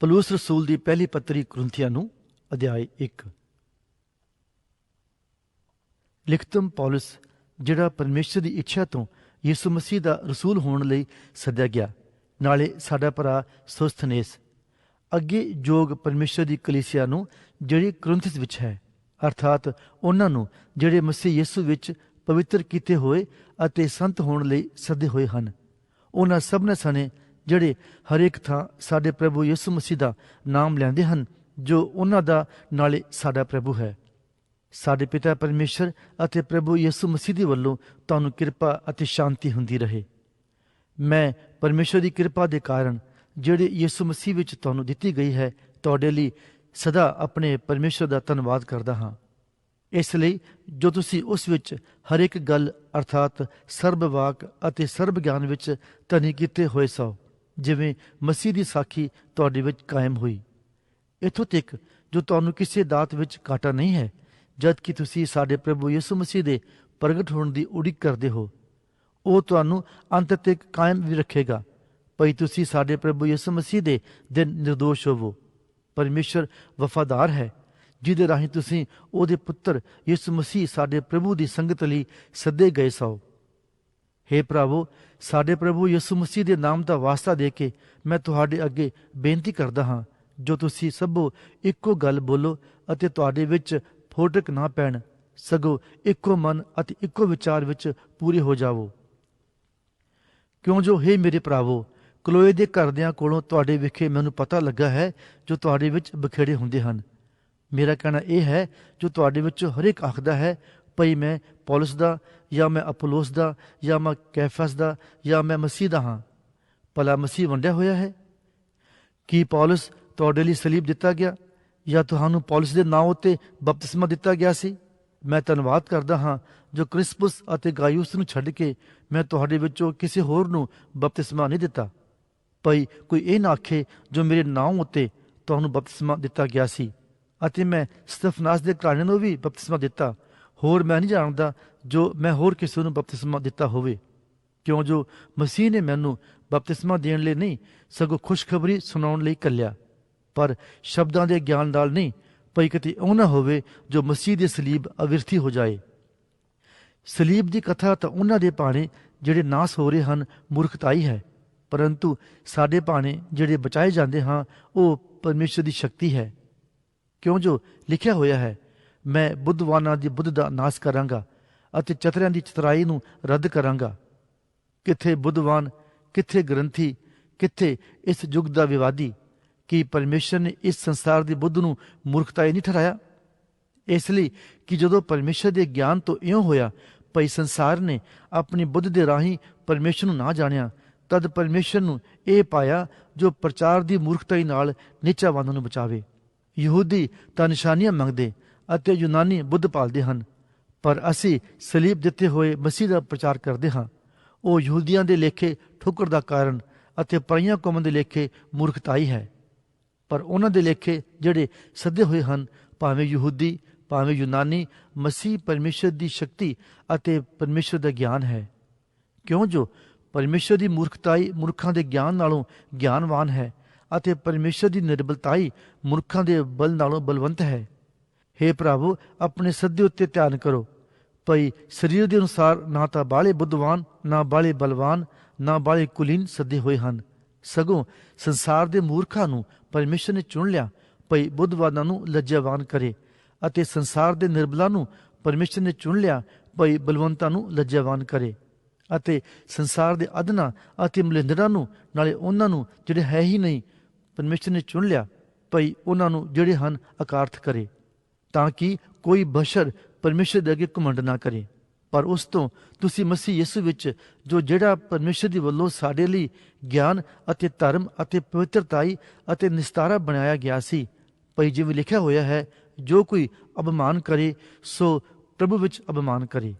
ਪਲੂਸ ਰਸੂਲ ਦੀ ਪਹਿਲੀ ਪੱਤਰੀ ਕੁਰਿੰਥੀਆਂ ਨੂੰ, ਅਧਿਆਇ 1 ਲਿਖਤਮ ਪੌਲਸ, ਜਿਹੜਾ ਪਰਮੇਸ਼ਰ ਦੀ ਇੱਛਾ ਤੋਂ ਯਿਸੂ ਮਸੀਹ ਦਾ ਰਸੂਲ ਹੋਣ ਲਈ ਸੱਦਿਆ ਗਿਆ, ਨਾਲੇ ਸਾਡਾ ਭਰਾ ਸੁਸਥਨੇਸ ਅੱਗੇ ਜੋਗ ਪਰਮੇਸ਼ਰ ਦੀ ਕਲੀਸਿਆ ਨੂੰ, ਜਿਹੜੀ ਕੁਰਿੰਥਸ ਵਿੱਚ ਹੈ, ਅਰਥਾਤ ਉਹਨਾਂ ਨੂੰ, ਜਿਹੜੇ ਮਸੀਹ ਯਿਸੂ ਵਿੱਚ ਪਵਿੱਤਰ ਕੀਤੇ ਹੋਏ ਅਤੇ ਸੰਤ ਹੋਣ ਲਈ ਸੱਦੇ ਹੋਏ ਹਨ। ਉਹਨਾਂ ਸਭ ਨੇ ਸਣੇ ਜਿਹੜੇ ਹਰੇਕ ਥਾਂ ਸਾਡੇ ਪ੍ਰਭੂ ਯਿਸੂ ਮਸੀਹ ਦਾ ਨਾਮ ਲੈਂਦੇ ਹਨ, ਜੋ ਉਹਨਾਂ ਦਾ ਨਾਲੇ ਸਾਡਾ ਪ੍ਰਭੂ ਹੈ। ਸਾਡੇ ਪਿਤਾ ਪਰਮੇਸ਼ਰ ਅਤੇ ਪ੍ਰਭੂ ਯਿਸੂ ਮਸੀਹ ਦੇ ਵੱਲੋਂ ਤੁਹਾਨੂੰ ਕਿਰਪਾ ਅਤੇ ਸ਼ਾਂਤੀ ਹੁੰਦੀ ਰਹੇ। ਮੈਂ ਪਰਮੇਸ਼ਰ ਦੀ ਕਿਰਪਾ ਦੇ ਕਾਰਨ ਜਿਹੜੇ ਯਿਸੂ ਮਸੀਹ ਵਿੱਚ ਤੁਹਾਨੂੰ ਦਿੱਤੀ ਗਈ ਹੈ, ਤੁਹਾਡੇ ਲਈ ਸਦਾ ਆਪਣੇ ਪਰਮੇਸ਼ਰ ਦਾ ਧੰਨਵਾਦ ਕਰਦਾ ਹਾਂ। ਇਸ ਲਈ ਜੋ ਤੁਸੀਂ ਉਸ ਵਿੱਚ ਹਰ ਇੱਕ ਗੱਲ ਅਰਥਾਤ ਸਰਬ ਵਾਕ ਅਤੇ ਸਰਬ ਗਿਆਨ ਵਿੱਚ ਧਨੀ ਕੀਤੇ ਹੋਏ ਸੋ ਜਿਵੇਂ ਮਸੀਹ ਦੀ ਸਾਖੀ ਤੁਹਾਡੇ ਵਿੱਚ ਕਾਇਮ ਹੋਈ। ਇਥੋਂ ਤੱਕ ਜੋ ਤੁਹਾਨੂੰ ਕਿਸੇ ਦਾਤ ਵਿੱਚ ਘਾਟਾ ਨਹੀਂ ਹੈ, ਜਦ ਕਿ ਤੁਸੀਂ ਸਾਡੇ ਪ੍ਰਭੂ ਯਿਸੂ ਮਸੀਹ ਦੇ ਪ੍ਰਗਟ ਹੋਣ ਦੀ ਉਡੀਕ ਕਰਦੇ ਹੋ। ਉਹ ਤੁਹਾਨੂੰ ਅੰਤ ਤੱਕ ਕਾਇਮ ਵੀ ਰੱਖੇਗਾ, ਭਈ ਤੁਸੀਂ ਸਾਡੇ ਪ੍ਰਭੂ ਯਿਸੂ ਮਸੀਹ ਦੇ ਦਿਨ ਨਿਰਦੋਸ਼ ਹੋਵੋ। ਪਰਮੇਸ਼ਰ ਵਫਾਦਾਰ ਹੈ, ਜਿਹਦੇ ਰਾਹੀਂ ਤੁਸੀਂ ਉਹਦੇ ਪੁੱਤਰ ਯਿਸੂ ਮਸੀਹ ਸਾਡੇ ਪ੍ਰਭੂ ਦੀ ਸੰਗਤ ਲਈ ਸੱਦੇ ਗਏ ਸੋ। ਹੇ ਭਰਾਵੋ ਸਾਡੇ ਪ੍ਰਭੂ ਯਿਸੂ ਮਸੀਹ ਦੇ ਨਾਮ ਦਾ ਵਾਸਤਾ ਦੇ ਕੇ ਮੈਂ ਤੁਹਾਡੇ ਅੱਗੇ ਬੇਨਤੀ ਕਰਦਾ ਹਾਂ, ਜੋ ਤੁਸੀਂ ਸਭੋ ਇੱਕੋ ਗੱਲ ਬੋਲੋ ਅਤੇ ਤੁਹਾਡੇ ਵਿੱਚ ਫੋਟਕ ਨਾ ਪੈਣ, ਸਗੋਂ ਇੱਕੋ ਮਨ ਅਤੇ ਇੱਕੋ ਵਿਚਾਰ ਵਿੱਚ ਪੂਰੇ ਹੋ ਜਾਵੋ। ਕਿਉਂ ਜੋ, ਹੈ ਮੇਰੇ ਭਰਾਵੋ ਕਲੋਏ ਦੇ ਘਰਦਿਆਂ ਕੋਲੋਂ ਤੁਹਾਡੇ ਵਿਖੇ ਮੈਨੂੰ ਪਤਾ ਲੱਗਾ ਹੈ, ਜੋ ਤੁਹਾਡੇ ਵਿੱਚ ਬਖੇੜੇ ਹੁੰਦੇ ਹਨ। ਮੇਰਾ ਕਹਿਣਾ ਇਹ ਹੈ, ਜੋ ਤੁਹਾਡੇ ਵਿੱਚ ਹਰੇਕ ਆਖਦਾ ਹੈ ਭਈ ਮੈਂ ਪੌਲਸ ਦਾ, ਜਾਂ ਮੈਂ ਅਪੋਲੋਸ ਦਾ, ਜਾਂ ਮੈਂ ਕੈਫਸ ਦਾ, ਜਾਂ ਮੈਂ ਮਸੀਹ ਦਾ ਹਾਂ। ਭਲਾ ਮਸੀਹ ਵੰਡਿਆ ਹੋਇਆ ਹੈ? ਕੀ ਪੌਲਸ ਤੁਹਾਡੇ ਲਈ ਸਲੀਬ ਦਿੱਤਾ ਗਿਆ, ਜਾਂ ਤੁਹਾਨੂੰ ਪੌਲਸ ਦੇ ਨਾਂ ਉੱਤੇ ਬਪਤਿਸਮਾ ਦਿੱਤਾ ਗਿਆ ਸੀ? ਮੈਂ ਧੰਨਵਾਦ ਕਰਦਾ ਹਾਂ, ਜੋ ਕ੍ਰਿਸਪਸ ਅਤੇ ਗਾਇੂਸ ਨੂੰ ਛੱਡ ਕੇ ਮੈਂ ਤੁਹਾਡੇ ਵਿੱਚੋਂ ਕਿਸੇ ਹੋਰ ਨੂੰ ਬਪਤਿਸਮਾ ਨਹੀਂ ਦਿੱਤਾ। ਭਈ ਕੋਈ ਇਹ ਨਾ ਆਖੇ, ਜੋ ਮੇਰੇ ਨਾਂ ਉੱਤੇ ਤੁਹਾਨੂੰ ਬਪਤਿਸਮਾ ਦਿੱਤਾ ਗਿਆ ਸੀ, ਅਤੇ ਮੈਂ ਸਤਫਨਾਸ ਦੇ ਘਰਾਣੇ ਨੂੰ ਵੀ ਬਪਤਿਸਮਾ ਦਿੱਤਾ। ਹੋਰ ਮੈਂ ਨਹੀਂ ਜਾਣਦਾ ਜੋ ਮੈਂ ਹੋਰ ਕਿਸੇ ਨੂੰ ਬਪਤਿਸਮਾ ਦਿੱਤਾ ਹੋਵੇ। ਕਿਉਂ ਜੋ ਮਸੀਹ ਨੇ ਮੈਨੂੰ ਬਪਤਿਸਮਾ ਦੇਣ ਲਈ ਨਹੀਂ, ਸਗੋਂ ਖੁਸ਼ਖਬਰੀ ਸੁਣਾਉਣ ਲਈ ਕੱਲਿਆ। ਪਰ ਸ਼ਬਦਾਂ ਦੇ ਗਿਆਨ ਨਾਲ ਨਹੀਂ, ਭਈ ਕਿਤੇ ਉਹ ਨਾ ਹੋਵੇ ਜੋ ਮਸੀਹ ਦੀ ਸਲੀਬ ਅਵਿਰਥੀ ਹੋ ਜਾਏ। ਸਲੀਬ ਦੀ ਕਥਾ ਤਾਂ ਉਹਨਾਂ ਦੇ ਭਾਣੇ ਜਿਹੜੇ ਨਾਸ ਹੋ ਰਹੇ ਹਨ ਮੂਰਖਤਾਈ ਹੈ, ਪਰੰਤੂ ਸਾਡੇ ਭਾਣੇ ਜਿਹੜੇ ਬਚਾਏ ਜਾਂਦੇ ਹਾਂ, ਉਹ ਪਰਮੇਸ਼ਰ ਦੀ ਸ਼ਕਤੀ ਹੈ। ਕਿਉਂ ਜੋ ਲਿਖਿਆ ਹੋਇਆ ਹੈ ਮੈਂ ਬੁੱਧਵਾਨਾਂ ਦੀ ਬੁੱਧ ਦਾ ਨਾਸ ਕਰਾਂਗਾ ਅਤੇ ਚਤਰਿਆਂ ਦੀ ਚਤਰਾਈ ਨੂੰ ਰੱਦ ਕਰਾਂਗਾ। ਕਿੱਥੇ ਬੁੱਧਵਾਨ, ਕਿੱਥੇ ਗ੍ਰੰਥੀ, ਕਿੱਥੇ ਇਸ ਯੁੱਗ ਦਾ ਵਿਵਾਦੀ? ਕਿ ਪਰਮੇਸ਼ਰ ਨੇ ਇਸ ਸੰਸਾਰ ਦੀ ਬੁੱਧ ਨੂੰ ਮੂਰਖਤਾ ਨਹੀਂ ਠਹਿਰਾਇਆ? ਇਸ ਲਈ ਕਿ ਜਦੋਂ ਪਰਮੇਸ਼ਰ ਦੇ ਗਿਆਨ ਤੋਂ ਇਉਂ ਹੋਇਆ, ਭਈ ਸੰਸਾਰ ਨੇ ਆਪਣੀ ਬੁੱਧ ਦੇ ਰਾਹੀਂ ਪਰਮੇਸ਼ਰ ਨੂੰ ਨਾ ਜਾਣਿਆ, ਤਦ ਪਰਮੇਸ਼ਰ ਨੂੰ ਇਹ ਪਾਇਆ ਜੋ ਪ੍ਰਚਾਰ ਦੀ ਮੂਰਖਤਾਈ ਨਾਲ ਨੀਚਾਵਾਨਾਂ ਨੂੰ ਬਚਾਵੇ। ਯਹੂਦੀ ਤਾਂ ਨਿਸ਼ਾਨੀਆਂ ਮੰਗਦੇ ਅਤੇ ਯੂਨਾਨੀ ਬੁੱਧ ਪਾਲਦੇ ਹਨ। ਪਰ ਅਸੀਂ ਸਲੀਬ ਦਿੱਤੇ ਹੋਏ ਮਸੀਹ ਦਾ ਪ੍ਰਚਾਰ ਕਰਦੇ ਹਾਂ। ਉਹ ਯਹੂਦੀਆਂ ਦੇ ਲੇਖੇ ਠੁਕਰ ਦਾ ਕਾਰਨ ਅਤੇ ਪਰੀਆਂ ਕੌਮਾਂ ਦੇ ਲੇਖੇ ਮੂਰਖਤਾਈ ਹੈ। ਪਰ ਉਹਨਾਂ ਦੇ ਲੇਖੇ ਜਿਹੜੇ ਸੱਦੇ ਹੋਏ ਹਨ, ਭਾਵੇਂ ਯਹੂਦੀ, ਭਾਵੇਂ ਯੂਨਾਨੀ, ਮਸੀਹ ਪਰਮੇਸ਼ਰ ਦੀ ਸ਼ਕਤੀ ਅਤੇ ਪਰਮੇਸ਼ਰ ਦਾ ਗਿਆਨ ਹੈ। ਕਿਉਂ ਜੋ ਪਰਮੇਸ਼ਰ ਦੀ ਮੂਰਖਤਾਈ ਮੂਰਖਾਂ ਦੇ ਗਿਆਨ ਨਾਲੋਂ ਗਿਆਨਵਾਨ ਹੈ ਅਤੇ ਪਰਮੇਸ਼ਰ ਦੀ ਨਿਰਬਲਤਾਈ ਮੂਰਖਾਂ ਦੇ ਬਲ ਨਾਲੋਂ ਬਲਵੰਤ ਹੈ। हे ਭਰਾਵੋ ਆਪਣੇ ਸੱਦੇ ਉੱਤੇ ਧਿਆਨ ਕਰੋ। ਭਈ ਸਰੀਰ ਦੇ ਅਨੁਸਾਰ ਨਾ ਤਾਂ ਬਾਲੇ ਬੁੱਧਵਾਨ, ਨਾ ਬਾਲੇ ਬਲਵਾਨ, ਨਾ ਬਾਲੇ ਕੁਲੀਨ ਸੱਦੇ ਹੋਏ ਹਨ। ਸਗੋਂ ਸੰਸਾਰ ਦੇ ਮੂਰਖਾਂ ਨੂੰ ਪਰਮੇਸ਼ਰ ਨੇ ਚੁਣ ਲਿਆ, ਭਈ ਬੁੱਧਵਾਨਾਂ ਨੂੰ ਲੱਜਵਾਨ ਕਰੇ ਅਤੇ ਸੰਸਾਰ ਦੇ ਨਿਰਬਲਾਂ ਨੂੰ ਪਰਮੇਸ਼ਰ ਨੇ ਚੁਣ ਲਿਆ, ਭਈ ਬਲਵੰਤਾਂ ਨੂੰ ਲੱਜਵਾਨ ਕਰੇ ਅਤੇ ਸੰਸਾਰ ਦੇ ਅਦਨਾ ਅਤੇ ਮਲਿੰਦਰਾਂ ਨੂੰ, ਨਾਲੇ ਉਹਨਾਂ ਨੂੰ ਜਿਹੜੇ ਹੈ ਹੀ ਨਹੀਂ, ਪਰਮੇਸ਼ਰ ਨੇ ਚੁਣ ਲਿਆ, ਭਈ ਉਹਨਾਂ ਨੂੰ ਜਿਹੜੇ ਹਨ ਅਕਾਰਥ ਕਰੇ। ਤਾਂ ਕਿ ਕੋਈ ਬਸ਼ਰ ਪਰਮੇਸ਼ਰ ਦੇ ਅੱਗੇ ਘਮੰਡ ਨਾ ਕਰੇ। ਪਰ ਉਸ ਤੋਂ ਤੁਸੀਂ ਮਸੀਹ ਯਿਸੂ ਵਿੱਚ ਜੋ ਜਿਹੜਾ ਪਰਮੇਸ਼ਰ ਦੀ ਵੱਲੋਂ ਸਾਡੇ ਲਈ ਗਿਆਨ ਅਤੇ ਧਰਮ ਅਤੇ ਪਵਿੱਤਰਤਾਈ ਅਤੇ ਨਿਸਤਾਰਾ ਬਣਾਇਆ ਗਿਆ ਸੀ, ਭਈ ਜਿਵੇਂ ਲਿਖਿਆ ਹੋਇਆ ਹੈ, ਜੋ ਕੋਈ ਅਪਮਾਨ ਕਰੇ, ਸੋ ਪ੍ਰਭੂ ਵਿੱਚ ਅਪਮਾਨ ਕਰੇ।